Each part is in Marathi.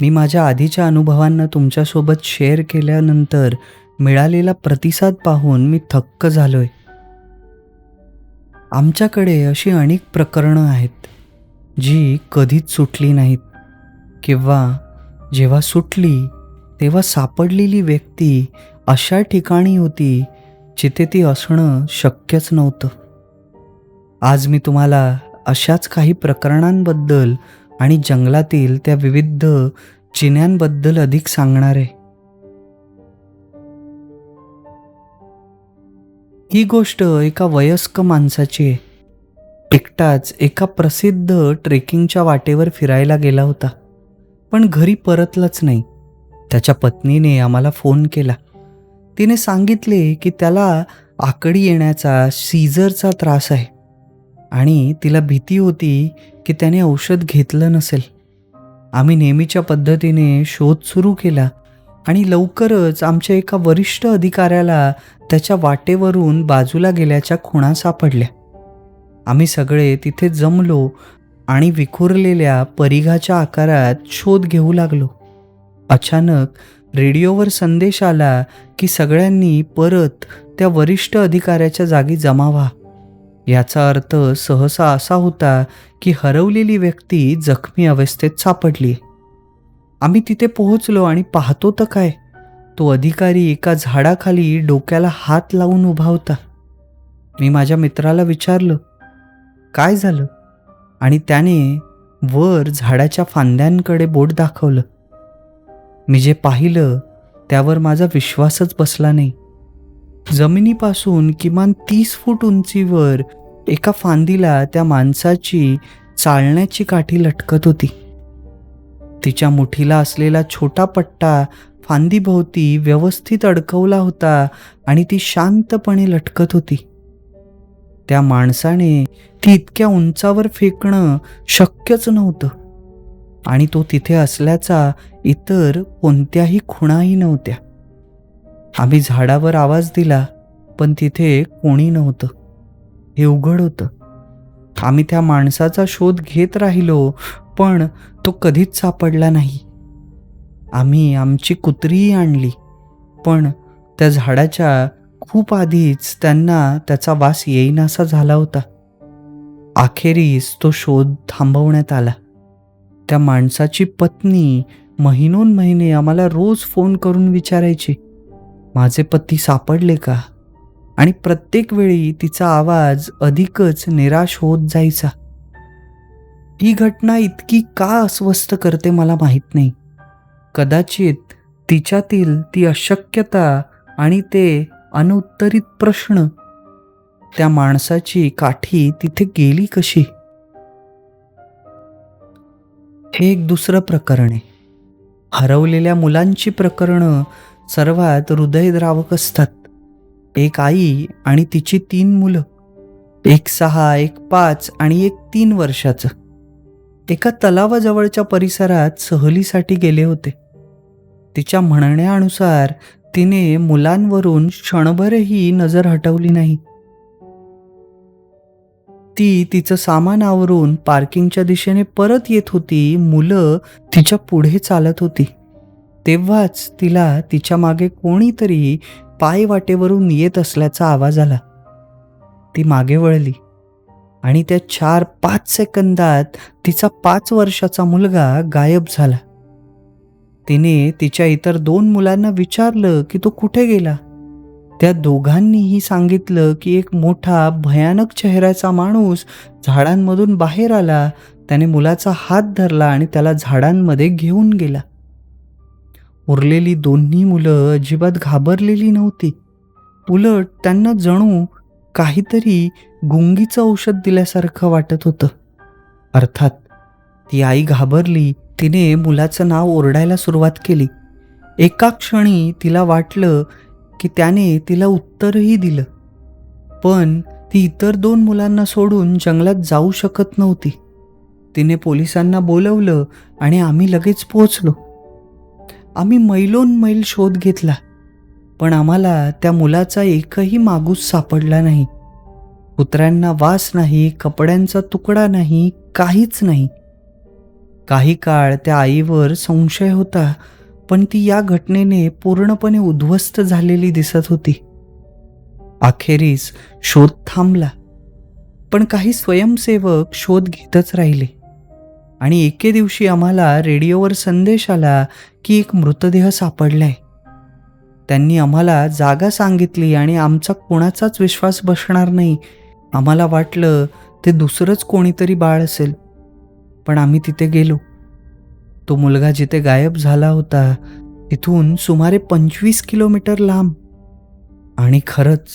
मी माझ्या आधीच्या अनुभवांना तुमच्यासोबत शेअर केल्यानंतर मिळालेला प्रतिसाद पाहून मी थक्क झालोय. आमच्याकडे अशी अनेक प्रकरणं आहेत जी कधीच सुटली नाहीत. किंवा जेव्हा सुटली तेव्हा सापडलेली व्यक्ती अशा ठिकाणी होती जिथे ती असणं शक्यच नव्हतं. आज मी तुम्हाला अशाच काही प्रकरणांबद्दल आणि जंगलातील त्या विविध चिन्यांबद्दल अधिक सांगणार. आहे ही गोष्ट एका वयस्क माणसाची आहे. एकटाच एका प्रसिद्ध ट्रेकिंगच्या वाटेवर फिरायला गेला होता. पण घरी परतलाच नाही. त्याच्या पत्नीने आम्हाला फोन केला. तिने सांगितले की त्याला आकडी येण्याचा सीझरचा त्रास आहे. आणि तिला भीती होती की त्याने औषध घेतलं नसेल. आम्ही नेहमीच्या पद्धतीने शोध सुरू केला आणि लवकरच आमच्या एका वरिष्ठ अधिकाऱ्याला त्याच्या वाटेवरून बाजूला गेल्याच्या खुणा सापडल्या. आम्ही सगळे तिथे जमलो आणि विखुरलेल्या परिघाच्या आकारात शोध घेऊ लागलो. अचानक रेडिओवर संदेश आला की सगळ्यांनी परत त्या वरिष्ठ अधिकाऱ्याच्या जागी जमावा. याचा अर्थ सहसा असा होता की हरवलेली व्यक्ती जखमी अवस्थेत सापडली. आम्ही तिथे पोहोचलो आणि पाहतो तर काय? तो अधिकारी एका झाडाखाली डोक्याला हात लावून उभा होता. मी माझ्या मित्राला विचारलं काय झालं? आणि त्याने वर झाडाच्या फांद्यांकडे बोट दाखवलं. मी जे पाहिलं त्यावर माझा विश्वासच बसला नाही. जमिनीपासून किमान तीस फूट उंचीवर एका फांदीला त्या माणसाची चालण्याची काठी लटकत होती. तिच्या मुठीला असलेला छोटा पट्टा फांदीभोवती व्यवस्थित अडकवला होता आणि ती शांतपणे लटकत होती. त्या माणसाने ती इतक्या उंचावर फेकणं शक्यच नव्हतं आणि तो तिथे असल्याचा इतर कोणत्याही खुणाही नव्हत्या. आम्ही झाडावर आवाज दिला पण तिथे कोणी नव्हतं. हे उघड होतं. आम्ही त्या माणसाचा शोध घेत राहिलो पण तो कधीच सापडला नाही. आम्ही आमची कुत्रीही आणली पण त्या झाडाच्या खूप आधीच त्यांना त्याचा वास येईनासा झाला होता. अखेरीस तो शोध थांबवण्यात आला. त्या माणसाची पत्नी महिनोन महिने आम्हाला रोज फोन करून विचारायची. माझे पती सापडले का? आणि प्रत्येक वेळी तिचा आवाज अधिकच निराश होत जायचा. ही घटना इतकी का अस्वस्थ करते मला माहीत नाही. कदाचित तिच्यातील ती अशक्यता आणि ते अनुत्तरित प्रश्न त्या माणसाची काठी तिथे गेली कशी? हे एक दुसरं प्रकरण आहे. हरवलेल्या मुलांची प्रकरणं सर्वात हृदयद्रावक असतात. एक आई आणि तिची तीन मुलं. एक सहा एक पाच आणि एक तीन वर्षाचं. एका तलावाजवळच्या परिसरात सहलीसाठी गेले होते. तिच्या म्हणण्यानुसार तिने मुलांवरून क्षणभरही नजर हटवली नाही. ती तिचं सामान आवरून पार्किंगच्या दिशेने परत येत होती. मुलं तिच्या पुढे चालत होती. तेव्हाच तिला तिच्यामागे कोणीतरी पाय वाटेवरून येत असल्याचा आवाज आला. ती मागे वळली आणि त्या चार पाच सेकंदात तिचा पाच वर्षाचा मुलगा गायब झाला. तिने तिच्या इतर दोन मुलांना विचारलं की तो कुठे गेला? त्या दोघांनीही सांगितलं की एक मोठा भयानक चेहऱ्याचा माणूस झाडांमधून बाहेर आला त्याने मुलाचा हात धरला आणि त्याला झाडांमध्ये घेऊन गेला. उरलेली दोन्ही मुलं अजिबात घाबरलेली नव्हती. उलट त्यांना जणू काहीतरी गुंगीचं औषध दिल्यासारखं वाटत होतं. अर्थात ती आई घाबरली तिने मुलाचं नाव ओरडायला सुरुवात केली. एका क्षणी तिला वाटलं की त्याने तिला उत्तरही दिलं. पण ती इतर दोन मुलांना सोडून जंगलात जाऊ शकत नव्हती. तिने पोलिसांना बोलवलं आणि आम्ही लगेच पोहोचलो. आम्ही मैलोन मैल शोध घेतला पण आम्हाला त्या मुलाचा एकही मागूस सापडला नाही. कुत्र्यांना वास नाही कपड्यांचा तुकडा नाही काहीच नाही. काही काळ त्या आईवर संशय होता पण ती या घटनेने पूर्णपणे उद्ध्वस्त झालेली दिसत होती. अखेरीस शोध थांबला पण काही स्वयंसेवक शोध घेतच राहिले. आणि एके दिवशी आम्हाला रेडिओवर संदेश आला की एक मृतदेह सापडलाय. त्यांनी आम्हाला जागा सांगितली आणि आमचा कोणाचाच विश्वास बसणार नाही. आम्हाला वाटलं ते दुसरंच कोणीतरी बाळ असेल. पण आम्ही तिथे गेलो. तो मुलगा जिथे गायब झाला होता तिथून सुमारे पंचवीस किलोमीटर लांब. आणि खरंच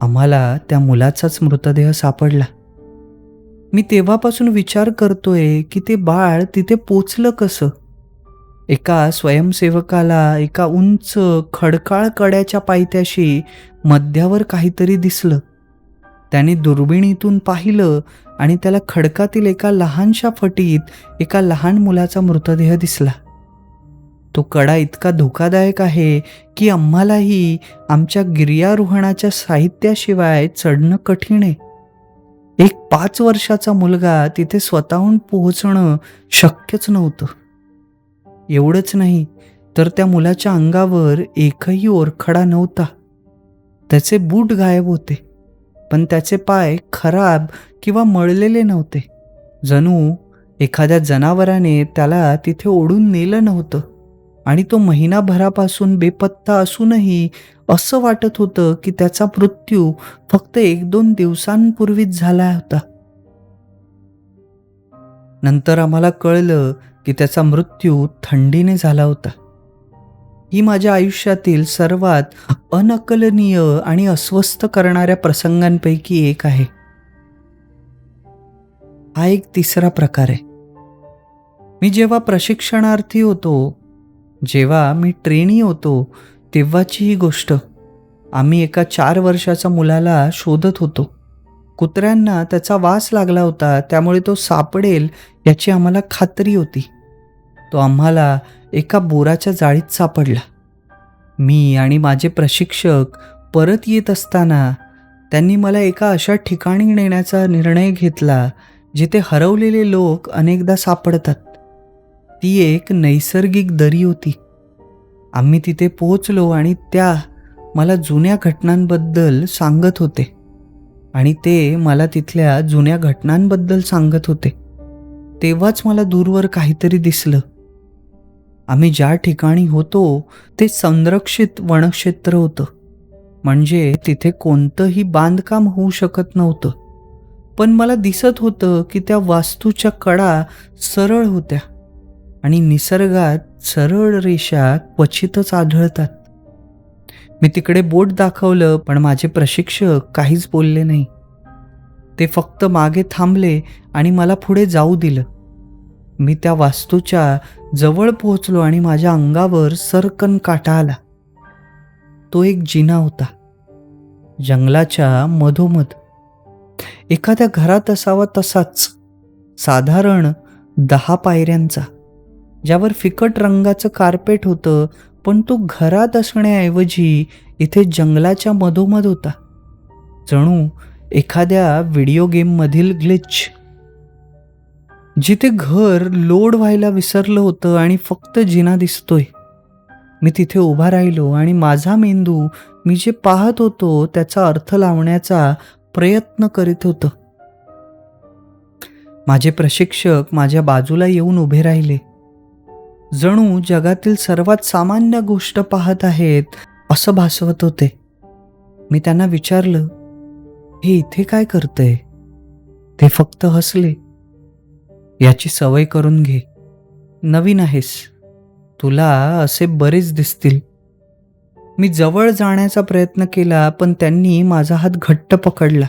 आम्हाला त्या मुलाचाच मृतदेह सापडला. मी तेव्हापासून विचार करतोय की ते बाळ तिथे पोचलं कसं? एका स्वयंसेवकाला एका उंच खडकाळ कड्याच्या पायथ्याशी मध्यावर काहीतरी दिसलं. त्याने दुर्बिणीतून पाहिलं आणि त्याला खडकातील एका लहानशा फटीत एका लहान मुलाचा मृतदेह दिसला. तो कडा इतका धोकादायक आहे की आम्हालाही आमच्या गिर्यारोहणाच्या साहित्याशिवाय चढणं कठीण आहे. एक पाच वर्षाचा मुलगा तिथे स्वतःहून पोहोचणं शक्यच नव्हतं. एवढंच नाही तर त्या मुलाच्या अंगावर एकही ओरखडा नव्हता. त्याचे बूट गायब होते पण त्याचे पाय खराब किंवा मळलेले नव्हते. जणू एखाद्या जनावराने त्याला तिथे ओढून नेलं नव्हतं आणि तो महिनाभरापासून बेपत्ता असूनही असं वाटत होतं की त्याचा मृत्यू फक्त एक दोन दिवसांपूर्वीच झाला होता. नंतर आम्हाला कळलं की त्याचा मृत्यू थंडीने झाला होता. ही माझ्या आयुष्यातील सर्वात अनकलनीय आणि अस्वस्थ करणाऱ्या प्रसंगांपैकी एक आहे. हा एक तिसरा प्रकार आहे. मी जेव्हा प्रशिक्षणार्थी होतो जेव्हा मी ट्रेनी होतो तेव्हाची ही गोष्ट. आम्ही एका चार वर्षाच्या मुलाला शोधत होतो. कुत्र्यांना त्याचा वास लागला होता त्यामुळे तो सापडेल याची आम्हाला खात्री होती. तो आम्हाला एका बोराच्या जाळीत सापडला. मी आणि माझे प्रशिक्षक परत येत असताना त्यांनी मला एका अशा ठिकाणी नेण्याचा निर्णय घेतला जिथे हरवलेले लोक अनेकदा सापडतात. ती एक नैसर्गिक दरी होती. आम्ही तिथे पोहोचलो आणि त्या मला जुन्या घटनांबद्दल सांगत होते. आणि ते मला तिथल्या जुन्या घटनांबद्दल सांगत होते. तेव्हाच मला दूरवर काहीतरी दिसलं. आम्ही ज्या ठिकाणी होतो ते संरक्षित वनक्षेत्र होतं. म्हणजे तिथे कोणतंही बांधकाम होऊ शकत नव्हतं. पण मला दिसत होतं की त्या वास्तूच्या कडा सरळ होत्या. आणि निसर्गात सरळ रेषा क्वचितच आढळतात. मी तिकडे बोट दाखवलं पण माझे प्रशिक्षक काहीच बोलले नाही. ते फक्त मागे थांबले आणि मला पुढे जाऊ दिलं. मी त्या वास्तूच्या जवळ पोहोचलो आणि माझ्या अंगावर सरकन काटा आला. तो एक जिना होता. जंगलाच्या मधोमध. एखाद्या घरात असावा तसाच. साधारण दहा पायऱ्यांचा. ज्यावर फिकट रंगाचं कार्पेट होतं पण तो घरात असण्याऐवजी इथे जंगलाच्या मधोमध होता. जणू एखाद्या व्हिडिओ गेममधील ग्लिच जिथे घर लोड व्हायला विसरलं होतं आणि फक्त जिना दिसतोय. मी तिथे उभा राहिलो आणि माझा मेंदू मी जे पाहत होतो त्याचा अर्थ लावण्याचा प्रयत्न करीत होतं. माझे प्रशिक्षक माझ्या बाजूला येऊन उभे राहिले. जणू जगातील सर्वात सामान्य गोष्ट पाहत आहेत असं भासवत होते. मी त्यांना विचारलं हे इथे काय करतंय? ते फक्त हसले. याची सवय करून घे. नवीन आहेस. तुला असे बरेच दिसतील. मी जवळ जाण्याचा प्रयत्न केला पण त्यांनी माझा हात घट्ट पकडला.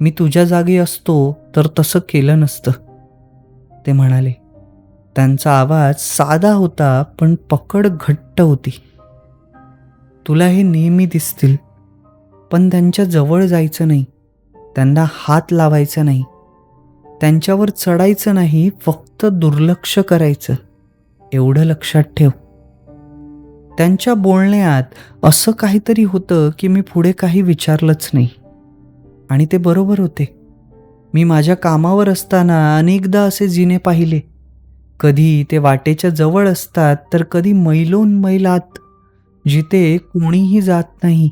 मी तुझ्या जागी असतो तर तसं केलं नसतं ते म्हणाले. त्यांचा आवाज साधा होता पण पकड घट्ट होती. तुला हे नेहमी दिसतील पण त्यांच्या जवळ जायचं नाही त्यांना हात लावायचा नाही त्यांच्यावर चढायचं नाही फक्त दुर्लक्ष करायचं एवढं लक्षात ठेव. त्यांच्या बोलण्यात असं काहीतरी होतं की मी पुढे काही विचारलंच नाही. आणि ते बरोबर होते. मी माझ्या कामावर असताना अनेकदा असे जिने पाहिले. कधी ते वाटेच्या जवळ असतात तर कधी मैलोन मैलात जिथे कोणीही जात नाही.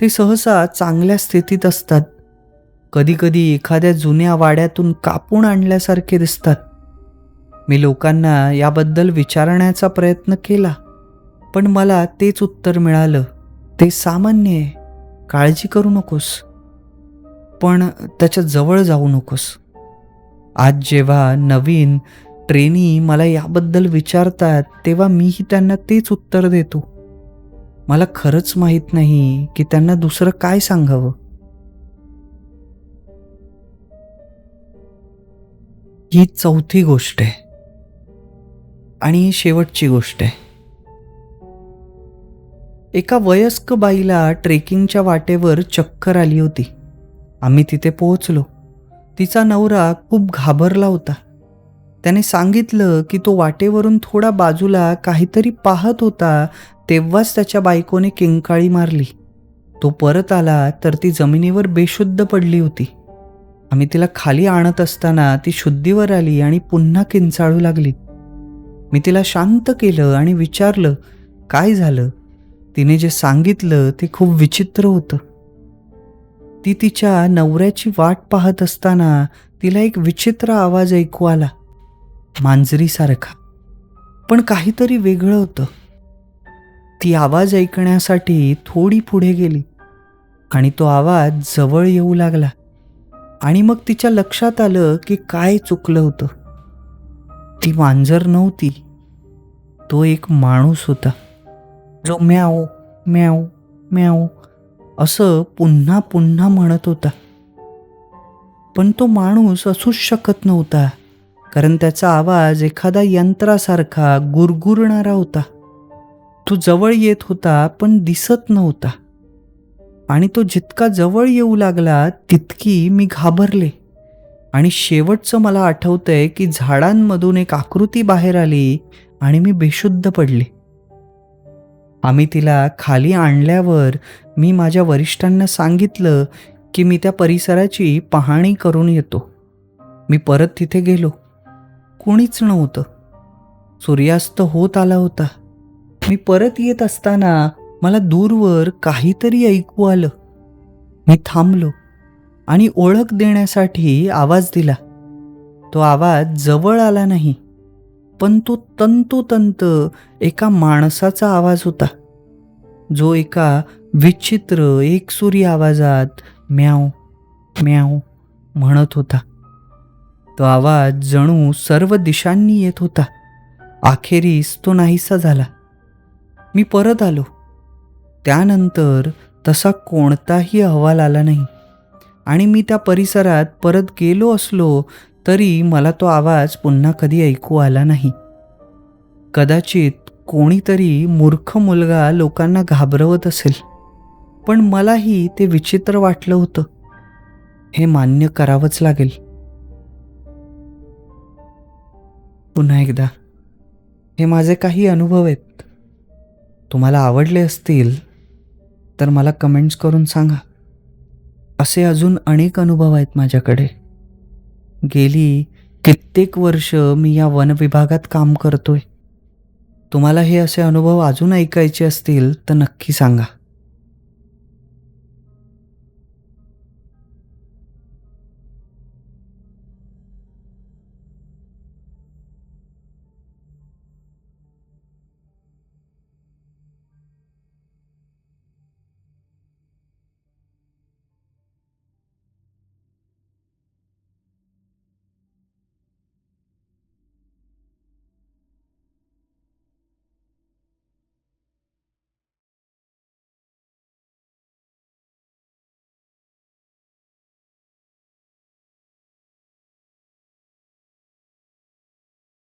ते सहसा चांगल्या स्थितीत असतात. कधीकधी एखाद्या जुन्या वाड्यातून कापून आणल्यासारखे दिसतात. मी लोकांना याबद्दल विचारण्याचा प्रयत्न केला पण मला तेच उत्तर मिळालं. ते सामान्य आहे काळजी करू नकोस. पण त्याच्याजवळ जाऊ नकोस. आज जेव्हा नवीन ट्रेनी मला याबद्दल विचारतात तेव्हा मीही त्यांना तेच उत्तर देतो. मला खरंच माहीत नाही की त्यांना दुसरं काय सांगावं. ही चौथी गोष्ट आहे. आणि ही शेवटची गोष्ट आहे. एका वयस्क बाईला ट्रेकिंगच्या वाटेवर चक्कर आली होती. आम्ही तिथे पोहोचलो. तिचा नवरा खूप घाबरला होता. त्याने सांगितलं की तो वाटेवरून थोडा बाजूला काहीतरी पाहत होता तेव्हाच त्याच्या बायकोने किंकाळी मारली. तो परत आला तर ती जमिनीवर बेशुद्ध पडली होती. आम्ही तिला खाली आणत असताना ती शुद्धीवर आली आणि पुन्हा किंचाळू लागली. मी तिला शांत केलं आणि विचारलं काय झालं? तिने जे सांगितलं ते खूप विचित्र होतं. ती तिच्या नवऱ्याची वाट पाहत असताना तिला एक विचित्र आवाज ऐकू आला. मांजरीसारखा. पण काहीतरी वेगळं होतं. ती आवाज ऐकण्यासाठी थोडी पुढे गेली आणि तो आवाज जवळ येऊ लागला आणि मग तिच्या लक्षात आलं की काय चुकलं होतं. ती मांजर नव्हती. तो एक माणूस होता. जो म्याव म्याव म्याव असं पुन्हा पुन्हा म्हणत होता. पण तो माणूस असूच शकत नव्हता. कारण त्याचा आवाज एखादा यंत्रासारखा गुरगुरणारा होता. तो जवळ येत होता पण दिसत नव्हता. आणि तो जितका जवळ येऊ लागला तितकी मी घाबरले. आणि शेवटचं मला आठवतंय की झाडांमधून एक आकृती बाहेर आली आणि मी बेशुद्ध पडले. आम्ही तिला खाली आणल्यावर मी माझ्या वरिष्ठांना सांगितलं की मी त्या परिसराची पाहणी करून येतो. मी परत तिथे गेलो. कोणीच नव्हतं. सूर्यास्त होत आला होता. मी परत येत असताना मला दूरवर काहीतरी ऐकू आलं. मी थांबलो आणि ओळख देण्यासाठी आवाज दिला. तो आवाज जवळ आला नाही पण तो तंतोतंत एका माणसाचा आवाज होता. जो एका विचित्र एकसुरी आवाजात म्याव म्याव म्हणत होता. तो आवाज जणू सर्व दिशांनी येत होता. अखेरीस तो नाहीसा झाला. मी परत आलो. त्यानंतर तसा कोणताही अहवाल आला नाही. आणि मी त्या परिसरात परत गेलो असलो तरी मला तो आवाज पुन्हा कधी ऐकू आला नाही. कदाचित कोणीतरी मूर्ख मुलगा लोकांना घाबरवत असेल. पण मलाही ते विचित्र वाटलं होतं. हे मान्य करावंच लागेल. पुन्हा एकदा. हे माझे काही अनुभव आहेत. तुम्हाला आवडले असतील तर मला कमेंट्स करून सांगा. असे अजून अनेक अनुभव आहेत माझ्याकडे. गेली कित्येक वर्ष मी या वनविभागात काम करतोय. तुम्हाला हे असे अनुभव अजून ऐकायचे असतील तर नक्की सांगा.